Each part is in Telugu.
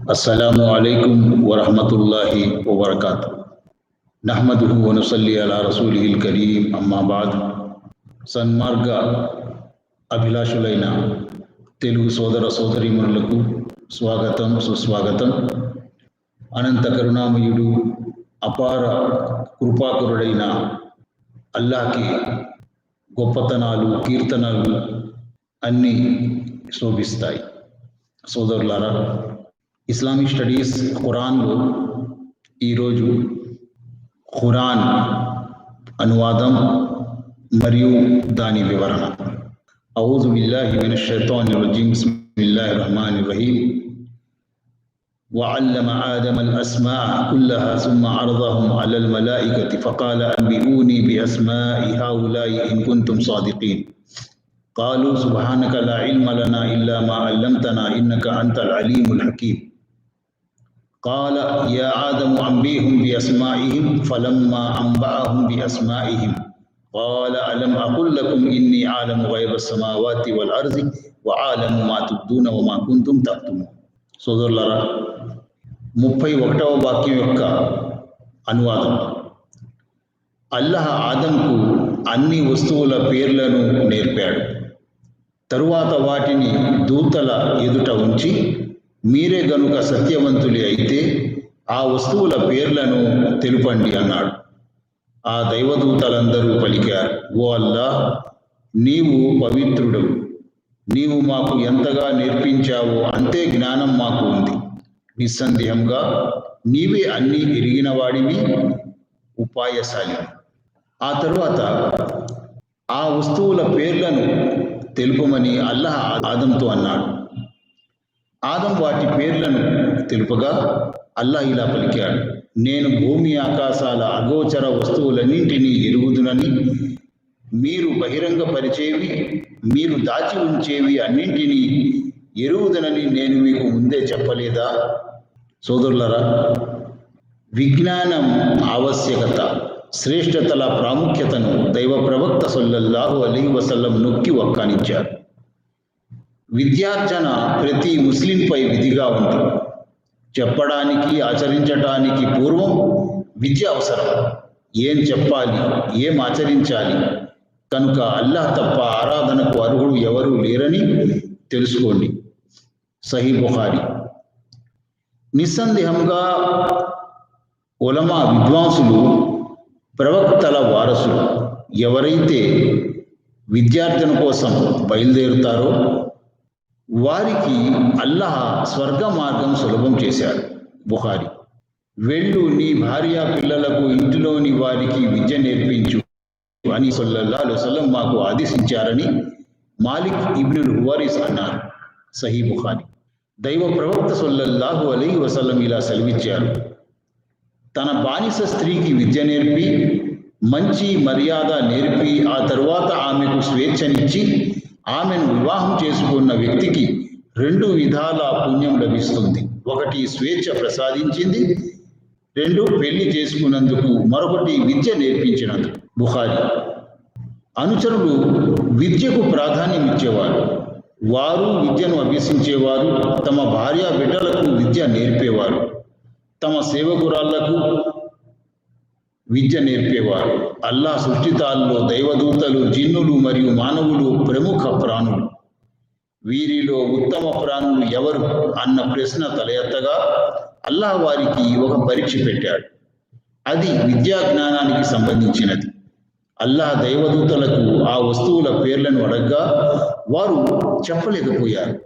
السلام عليكم ورحمة الله وبركاته نحمده ونصلي على رسوله الكريم أما بعد సన్మార్గ అభిలాషులైన తెలుగు సోదర సోదరీమణులకు స్వాగతం సుస్వాగతం అనంత కరుణామయుడు అపార కృపాకరుడైన అల్లాహకి గొప్పతనాలు కీర్తనలు అన్నీ శోభిస్తాయి సోదరులారా ఇస్లామిక్ స్టడీస్ ఖురాన్లో ఈరోజు ఖురాన్ అనువాదం మరియు దాని వివరణ أعوذ بالله من الشيطان الرجيم بسم الله الرحمن الرحيم وعلم آدم الأسماء كلها ثم عرضهم على الملائكة فقال أنبئوني بأسماء هؤلاء إن كنتم صادقين قالوا سبحانك لا علم لنا إلا ما علمتنا إنك أنت العليم الحكيم قال يا آدم أنبئهم بأسمائهم فلما أنبأهم بأسمائهم قال ألم أقل لكم إني عالم غيب السماوات والأرض وعالم ما تبدون وما كنتم تكتمون సోదరులారా ముప్పై ఒకటవ వాక్యం యొక్క అనువాదం అల్లహ ఆదంకు అన్ని వస్తువుల పేర్లను నేర్పాడు తరువాత వాటిని దూతల ఎదుట ఉంచి మీరే గనుక సత్యవంతులే అయితే ఆ వస్తువుల పేర్లను తెలుపండి అన్నాడు. ఆ దైవదూతలందరూ పలికారు ఓ అల్లా నీవు పవిత్రుడు నీవు మాకు ఎంతగా నేర్పించావో అంతే జ్ఞానం మాకు ఉంది. నిస్సందేహంగా నీవే అన్నీ ఎరిగిన వాడివి ఉపాయశాలి ఆ తరువాత ఆ వస్తువుల పేర్లను తెలుపమని అల్లహ ఆదంతో అన్నాడు ఆదం వాటి పేర్లను తెలుపగా అల్లా ఇలా పలికాడు నేను భూమి ఆకాశాల అగోచర వస్తువులన్నింటినీ ఎరుగుదునని మీరు బహిరంగపరిచేవి మీరు దాచి ఉంచేవి అన్నింటినీ ఎరుగుదనని నేను మీకు ముందే చెప్పలేదా? సోదరులరా విజ్ఞానం ఆవశ్యకత శ్రేష్టతల ప్రాముఖ్యతను దైవ ప్రవక్త సొల్లల్లాహు అలీ వసల్లం నొక్కి ఒక్కానిచ్చారు విద్యార్జన ప్రతి ముస్లింపై విధిగా ఉంటుంది. చెప్పడానికి ఆచరించటానికి పూర్వం విద్య అవసరం. ఏం చెప్పాలి ఏం ఆచరించాలి? కనుక అల్లాహ్ తప్ప ఆరాధనకు అర్హుడు ఎవరూ లేరని తెలుసుకోండి. సహీ బుహారి నిస్సందేహంగా ఉలమా విద్వాంసులు ప్రవక్తల వారసులు ఎవరైతే విద్యార్థుల కోసం బయలుదేరుతారో వారికి అల్లహ స్వర్గ మార్గం సులభం చేశాడు. బుహారి వెళ్ళు నీ భార్య పిల్లలకు ఇంటిలోని వారికి విద్య నేర్పించు. అని సొల్లల్లా వసల్లం మాకు ఆదేశించారని మాలిక్ ఇబ్నుల్ హువారిస్ అన్నారు. సహీ బుఖారి. దైవ ప్రవక్త సొల్లల్లాహు అలీ వసల్లం ఇలా సెలవిచ్చారు. తన బానిస స్త్రీకి విద్య నేర్పి మంచి మర్యాద నేర్పి ఆ తరువాత ఆమెకు స్వేచ్ఛనిచ్చి ఆమెను వివాహం చేసుకున్న వ్యక్తికి రెండు విధాల పుణ్యం లభిస్తుంది. ఒకటి స్వేచ్ఛ ప్రసాదించింది రెండు పెళ్ళి చేసుకున్నందుకు మరొకటి విద్య నేర్పించినందుకు బుఖారి. అనుచరులు విద్యకు ప్రాధాన్యం ఇచ్చేవారు. వారు విద్యను అభ్యసించేవారు తమ భార్య బిడ్డలకు విద్య నేర్పేవారు. తమ సేవకురాళ్ళకు విద్య నేర్పేవారు. అల్లా సృష్టితాల్లో దైవదూతలు జిన్నులు మరియు మానవులు ప్రముఖ ప్రాణులు. వీరిలో ఉత్తమ ప్రాణులు ఎవరు అన్న ప్రశ్న తలెత్తగా అల్లాహ్ వారికి ఒక పరీక్ష పెట్టాడు. అది విద్యా జ్ఞానానికి సంబంధించినది. అల్లాహ్ దైవదూతలకు ఆ వస్తువుల పేర్లను అడగ్గా వారు చెప్పలేకపోయారు.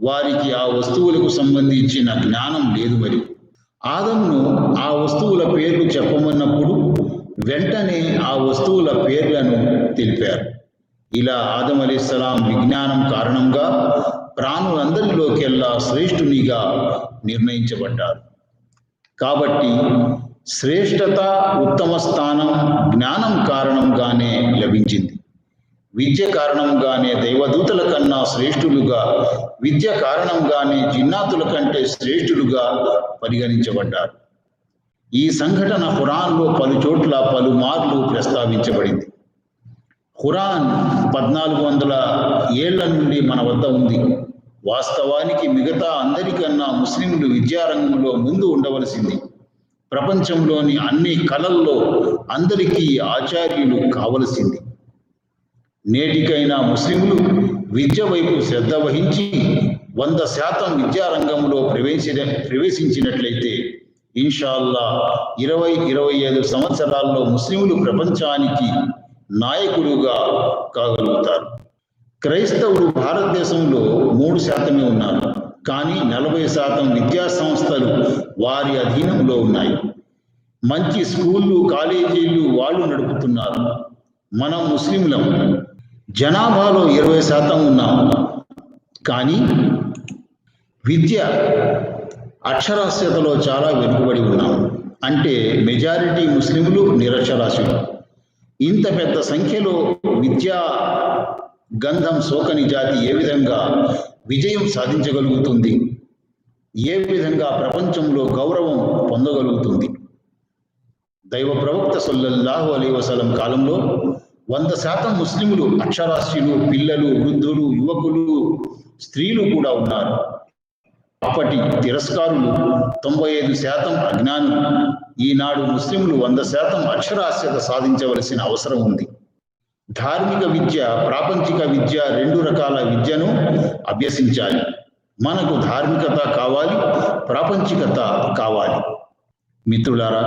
వారికి ఆ వస్తువులకు సంబంధించిన జ్ఞానం లేదు మరి. ఆదంను ఆ వస్తువుల పేర్లు చెప్పమన్నప్పుడు వెంటనే ఆ వస్తువుల పేర్లను తెలిపారు. ఇలా ఆదం అలీస్లాం విజ్ఞానం కారణంగా ప్రాణులందరిలోకెల్లా శ్రేష్ఠునిగా నిర్ణయించబడ్డారు. కాబట్టి శ్రేష్టత ఉత్తమ స్థానం జ్ఞానం కారణంగానే లభించింది. విద్య కారణంగానే దైవదూతల కన్నా శ్రేష్ఠులుగా విద్య కారణంగానే జిన్నాతుల కంటే శ్రేష్ఠులుగా పరిగణించబడ్డారు. ఈ సంఘటన ఖురాన్లో పలు చోట్ల పలుమార్లు ప్రస్తావించబడింది. ఖురాన్ పద్నాలుగు వందల ఏళ్ళ నుండి మన వద్ద ఉంది. వాస్తవానికి మిగతా అందరికన్నా ముస్లింలు విద్యారంగంలో ముందు ఉండవలసింది. ప్రపంచంలోని అన్ని కళల్లో అందరికీ ఆచార్యులు కావలసింది. నేటికైనా ముస్లింలు విద్య వైపు శ్రద్ధ వహించి వంద శాతం విద్యారంగంలో ప్రవేశ ప్రవేశించినట్లయితే ఇన్షాల్లా ఇరవై ఇరవై ఐదు సంవత్సరాల్లో ముస్లింలు ప్రపంచానికి నాయకులుగా కాగలుగుతారు. క్రైస్తవులు భారతదేశంలో మూడు శాతమే ఉన్నారు. కానీ నలభై శాతం విద్యా సంస్థలు వారి అధీనంలో ఉన్నాయి. మంచి స్కూళ్ళు కాలేజీలు వాళ్ళు నడుపుతున్నారు. మనం ముస్లింలం. జనాభాలో ఇరవై శాతం ఉన్నాం. కానీ విద్య అక్షరాస్యతలో చాలా వెనుకబడి ఉన్నాము అంటే మెజారిటీ ముస్లింలు నిరక్షరాస్యులు. ఇంత పెద్ద సంఖ్యలో విద్యా గంధం సోకని జాతి ఏ విధంగా విజయం సాధించగలుగుతుంది? ఏ విధంగా ప్రపంచంలో గౌరవం పొందగలుగుతుంది? దైవ ప్రవక్త సొల్లల్లాహు అలీ వసలం కాలంలో వంద శాతం ముస్లింలు అక్షరాస్యులు పిల్లలు వృద్ధులు యువకులు స్త్రీలు కూడా ఉన్నారు. అప్పటి తిరస్కారులు తొంభై ఐదు శాతం అజ్ఞానులు ఈనాడు ముస్లింలు వంద శాతం అక్షరాస్యత సాధించవలసిన అవసరం ఉంది ధార్మిక విద్య ప్రాపంచిక విద్య రెండు రకాల విద్యను అభ్యసించాలి మనకు ధార్మికత కావాలి ప్రాపంచికత కావాలి మిత్రులారా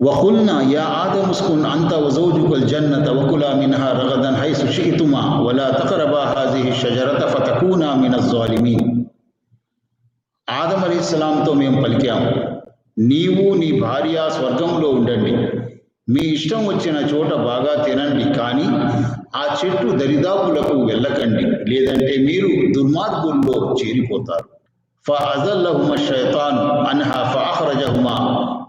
وقلنا يا آدم اسكن أنت وزوجك الجنة وكلا منها رغدا حيث شئتما ولا تقربا هذه الشجرة فتكونا من الظالمين ఆదం అలీస్లాంతో మేము పలికాము నీవు నీ భార్య స్వర్గంలో ఉండండి మీ ఇష్టం వచ్చిన చోట బాగా తినండి కానీ ఆ చెట్టు దరిదాపులకు వెళ్ళకండి లేదంటే మీరు దుర్మార్గుల్లో చేరిపోతారు فأذلهما الشيطان عنها فأخرجهما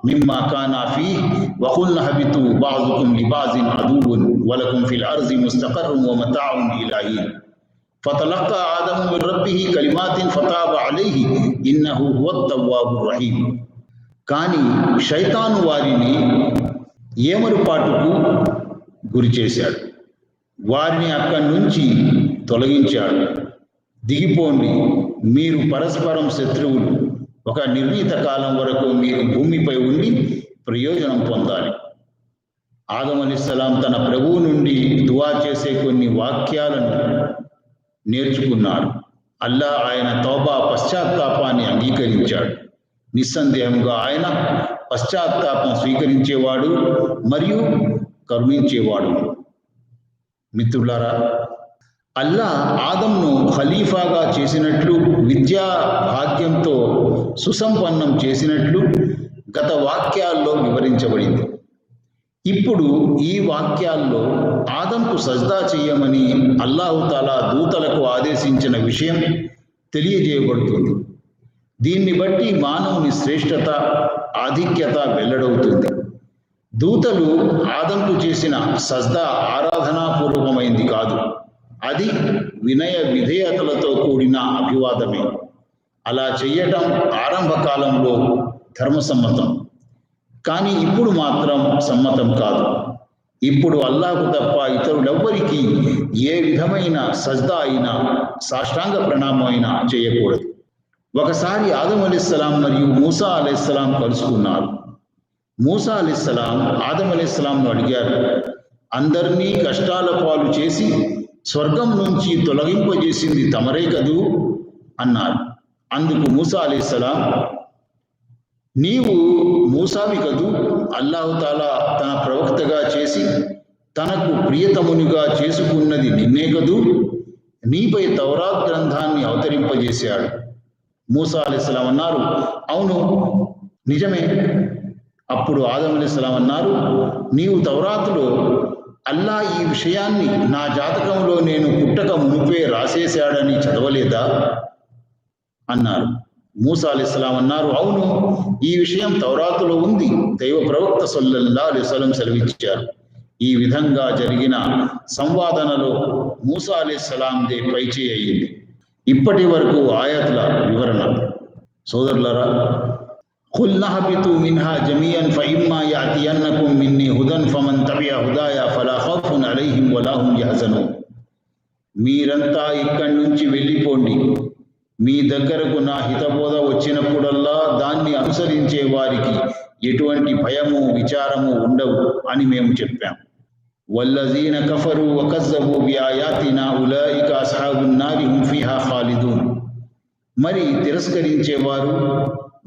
مما كان فيه وقلنا اهبطوا بعضكم لبعض عدو ولكم في الأرض مستقر ومتاع إلى حين فتلقى آدم من ربه كلمات فتاب عليه إنه هو التواب الرحيم కానీ శైతాను వారిని ఏమరుపాటుకు గురి చేశాడు వారిని అక్కడి నుంచి తొలగించాడు దిగిపోండి మీరు పరస్పరం శత్రువులు ఒక నిర్ణీత కాలం వరకు మీరు భూమిపై ఉండి ప్రయోజనం పొందాలి ఆదం అలీస్లాం తన ప్రభువు నుండి దువా చేసే కొన్ని వాక్యాలను నేర్చుకున్నాడు. అల్లా ఆయన తోబా పశ్చాత్తాపాన్ని అంగీకరించాడు. నిస్సందేహంగా ఆయన పశ్చాత్తాపం స్వీకరించేవాడు మరియు కరుణించేవాడు. మిత్రులారా అల్లా ఆదంను ఖలీఫాగా చేసినట్లు విద్యా భాగ్యంతో సుసంపన్నం చేసినట్లు గత వాక్యాల్లో వివరించబడింది. ఇప్పుడు ఈ వాక్యాల్లో ఆదంకు సజ్దా చేయమని అల్లాహుతాలా దూతలకు ఆదేశించిన విషయం తెలియజేయబడుతుంది. దీన్ని బట్టి మానవుని శ్రేష్టత ఆధిక్యత వెల్లడవుతుంది. దూతలు ఆదంకు చేసిన సజ్దా ఆరాధనాపూర్వకమైంది కాదు. అది వినయ విధేయతలతో కూడిన అభివాదమే. అలా చెయ్యటం ఆరంభకాలంలో ధర్మసమ్మతం. కానీ ఇప్పుడు మాత్రం సమ్మతం కాదు. ఇప్పుడు అల్లాహకు తప్ప ఇతరులెవ్వరికి ఏ విధమైన సజ్దా అయినా సాష్టాంగ ప్రణామం అయినా చేయకూడదు. ఒకసారి ఆదం అలీస్లాం మరియు మూసా అలీస్లాం కలుసుకున్నారు. మూసా అలీస్లాం ఆదం అలీస్లాంను అడిగారు అందరినీ కష్టాల పాలు చేసి స్వర్గం నుంచి తొలగింపజేసింది తమరే కదూ? అన్నారు. అందుకు మూసా అలీస్లాం నీవు మూసావి కదూ అల్లాహుతాలా తన ప్రవక్తగా చేసి తనకు ప్రియతమునిగా చేసుకున్నది నిన్నే కదూ. నీపై తౌరాత్ గ్రంథాన్ని అవతరింపజేశాడు. మూసా అలీస్లాం అన్నారు అవును నిజమే. అప్పుడు ఆదం అలీస్లాం అన్నారు నీవు తౌరాత్లో అల్లా ఈ విషయాన్ని నా జాతకంలో నేను పుట్టక మునిపే రాసేశాడని చదవలేదా? అన్నారు. మూసా అలీస్లాం అన్నారు అవును ఈ విషయం తౌరాతులో ఉంది దైవ ప్రవక్త సొల్లల్లా అలీస్లం సెలవిచ్చారు ఈ విధంగా జరిగిన సంవాదనలో మూసా అలీస్లాందే పైచే అయ్యింది ఇప్పటి వరకు ఆయతుల వివరణ సోదరులరా قل نهبطوا منها جميعا فإما يأتينكم مني هدى فمن تبع هدايا فلا خوف عليهم ولا هم يحزنون మీరంతా ఇక్కడి నుంచి వెళ్ళిపోండి మీ దగ్గరకు నా హితబోధ వచ్చినప్పుడల్లా దాన్ని అనుసరించే వారికి ఎటువంటి భయము విచారము ఉండవు అని మేము చెప్పాం. వల్లజీన కఫరు వకజ్జబు బిఆయాతినా ఉలాయిక అస్హాబున్ నారి హుం ఫీహా ఖాలిదూన్. మరి తిరస్కరించేవారు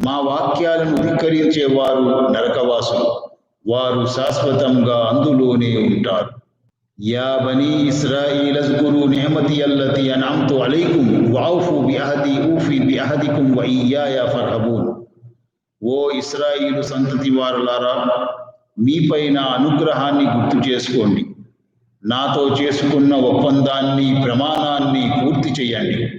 మా వాక్యాలను ధిక్కరించేవారు నరకవాసులు. వారు శాశ్వతంగా అందులోనే ఉంటారు. యా బనీ إسرائيل اذكروا نعمتي التي أنعمت عليكم వౌఫు బిఅహది أوفي బిఅహదికుం వ فارهبون. ఓ ఇస్రాయిలు సంతతి వారులారా మీపైన అనుగ్రహాన్ని గుర్తు చేసుకోండి. నాతో చేసుకున్న ఒప్పందాన్ని ప్రమాణాన్ని పూర్తి చేయండి.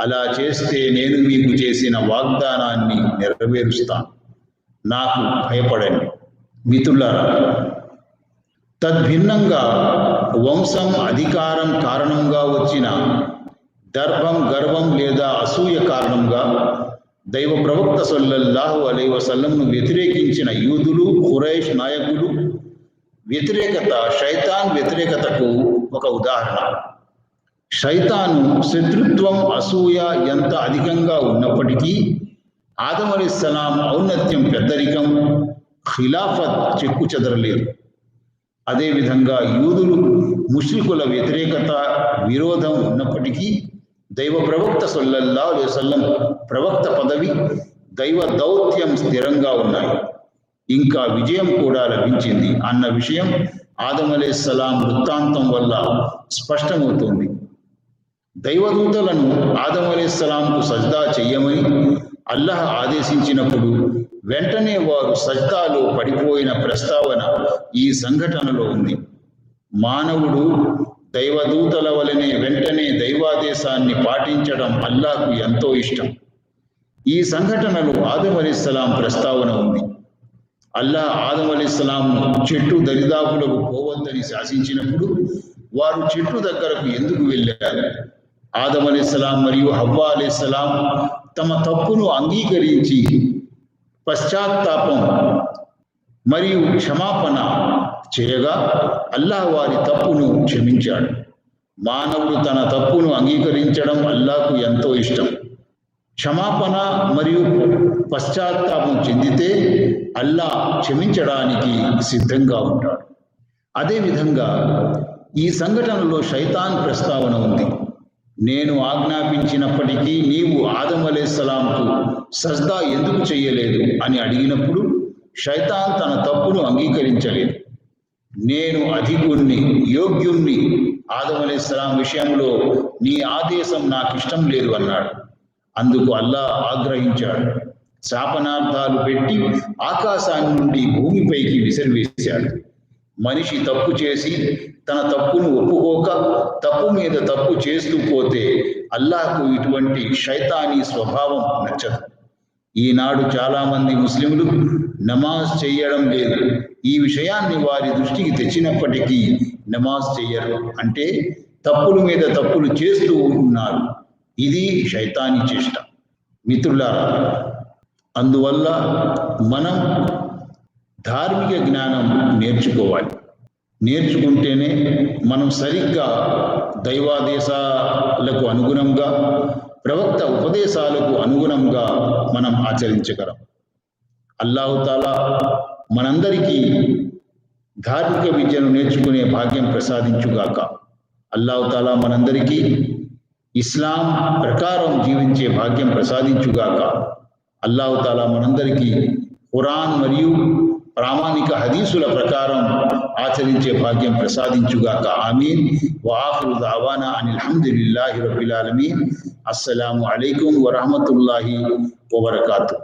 అలా చేస్తే నేను మీకు చేసిన వాగ్దానాన్ని నెరవేరుస్తాను. నాకు భయపడండి. మిత్రులారా తద్భిన్నంగా వంశం అధికారం కారణంగా వచ్చిన దర్భం గర్వం లేదా అసూయ కారణంగా దైవ ప్రవక్త సల్లల్లాహు అలై వసల్లంను వ్యతిరేకించిన యూదులు ఖురైష్ నాయకులు వ్యతిరేకత శైతాన్ వ్యతిరేకతకు ఒక ఉదాహరణ. శైతాను శత్రుత్వం అసూయ ఎంత అధికంగా ఉన్నప్పటికీ ఆదం అలీస్లాం ఔన్నత్యం పెద్దరికం ఖిలాఫత్ చెక్కు చెదరలేదు అదేవిధంగా యూదులు ముష్రికుల వ్యతిరేకత విరోధం ఉన్నప్పటికీ దైవ ప్రవక్త సొల్లల్లా వసల్లం ప్రవక్త పదవి దైవ దౌత్యం స్థిరంగా ఉన్నాయి. ఇంకా విజయం కూడా లభించింది అన్న విషయం ఆదం సలాం వృత్తాంతం వల్ల స్పష్టమవుతోంది. దైవదూతలను ఆదం సలాంకు సజ్దా చెయ్యమని అల్లహ ఆదేశించినప్పుడు వెంటనే వారు సజ్దాలో పడిపోయిన ప్రస్తావన ఈ సంఘటనలో ఉంది. మానవుడు దైవదూతల వలనే వెంటనే దైవాదేశాన్ని పాటించడం అల్లాకు ఎంతో ఇష్టం. ఈ సంఘటనలో ఆదం అలీస్లాం ప్రస్తావన ఉంది. అల్లా ఆదం అలీస్లాంను చెట్టు దరిదాపులకు పోవద్దని శాసించినప్పుడు వారు చెట్టు దగ్గరకు ఎందుకు వెళ్ళారు? ఆదం అలీస్లాం మరియు హవ్వా అలీస్లాం తమ తప్పును అంగీకరించి పశ్చాత్తాపం మరియు క్షమాపణ చేయగా అల్లాహ్ వారి తప్పును క్షమించాడు. మానవుడు తన తప్పును అంగీకరించడం అల్లాకు ఎంతో ఇష్టం. క్షమాపణ మరియు పశ్చాత్తాపం చెందితే అల్లా క్షమించడానికి సిద్ధంగా ఉంటాడు. అదేవిధంగా ఈ సంఘటనలో శైతాన్ ప్రస్తావన ఉంది. నేను ఆజ్ఞాపించినప్పటికీ నీవు ఆదం అలేస్లాంకు సజ్దా ఎందుకు చేయలేదు అని అడిగినప్పుడు శైతాన్ తన తప్పును అంగీకరించలేదు. నేను అధికుణ్ణి యోగ్యుణ్ణి ఆదం అలీస్లాం విషయంలో నీ ఆదేశం నాకు ఇష్టం లేదు అన్నాడు. అందుకు అల్లా ఆగ్రహించాడు. శాపనార్థాలు పెట్టి ఆకాశాన్ని నుండి భూమిపైకి విసిరివేశాడు. మనిషి తప్పు చేసి తన తప్పును ఒప్పుకోక తప్పు మీద తప్పు చేస్తూ పోతే అల్లాహకు ఇటువంటి శైతానీ స్వభావం నచ్చదు. ఈనాడు చాలామంది ముస్లింలు నమాజ్ చేయడం లేదు. ఈ విషయాన్ని వారి దృష్టికి తెచ్చినప్పటికీ నమాజ్ చేయరు. అంటే తప్పుల మీద తప్పులు చేస్తూ ఉన్నారు. ఇది శైతాని చేష్ట. మిత్రులారా అందువల్ల మనం ధార్మిక జ్ఞానం నేర్చుకోవాలి. నేర్చుకుంటేనే మనం సరిగ్గా దైవాదేశాలకు అనుగుణంగా ప్రవక్త ఉపదేశాలకు అనుగుణంగా మనం ఆచరించగలం. అల్లాహుతాలా మనందరికీ ధార్మిక విద్యను నేర్చుకునే భాగ్యం ప్రసాదించుగాక. అల్లాహుతాలా మనందరికీ ఇస్లాం ప్రకారం జీవించే భాగ్యం ప్రసాదించుగాక. అల్లాహుతాలా మనందరికీ ఖురాన్ మరియు ప్రామాణిక హదీసుల ప్రకారం ఆచరించే భాగ్యం ప్రసాదించుగాక ఆమీన్ వాహరు దావానా అని అల్హమ్దులిల్లాహి రబ్బిల్ ఆలమీన్ అస్సలాము అలైకుం వరహమతుల్లాహి వబర్కాతు